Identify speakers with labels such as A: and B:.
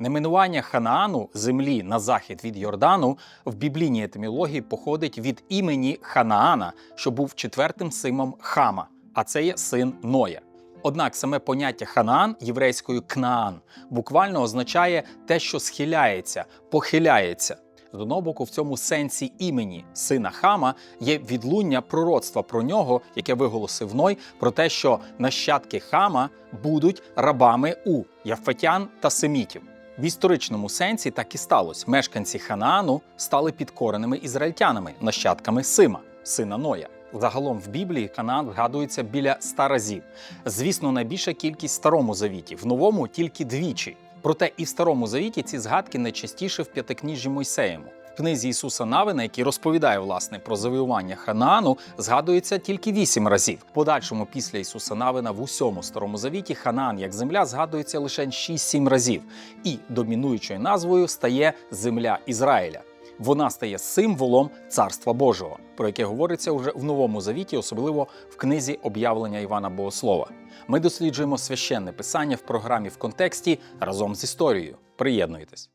A: Найменування Ханаану землі на захід від Йордану в біблійній етимології походить від імені Ханаана, що був четвертим сином Хама, а це є син Ноя. Однак саме поняття Ханаан єврейською кнаан буквально означає те, що схиляється, похиляється. З одного боку, в цьому сенсі імені сина Хама є відлуння пророцтва про нього, яке виголосив Ной, про те, що нащадки Хама будуть рабами у Яфетян та Семітів. В історичному сенсі так і сталося. Мешканці Ханаану стали підкореними ізраїльтянами, нащадками Сима, сина Ноя. Загалом в Біблії Ханаан згадується біля ста разів. Звісно, найбільша кількість в старому завіті, в новому тільки двічі. Проте і в старому завіті ці згадки найчастіше в п'ятикніжжі Мойсеєму. Книзі Ісуса Навина, який розповідає власне про завоювання Ханаану, згадується тільки вісім разів. Подальшому після Ісуса Навина в усьому старому завіті Ханаан як земля згадується лише 6-7 разів, і домінуючою назвою стає земля Ізраїля. Вона стає символом царства Божого, про яке говориться уже в новому завіті, особливо в книзі об'явлення Івана Богослова. Ми досліджуємо священне писання в програмі в контексті разом з історією. Приєднуйтесь.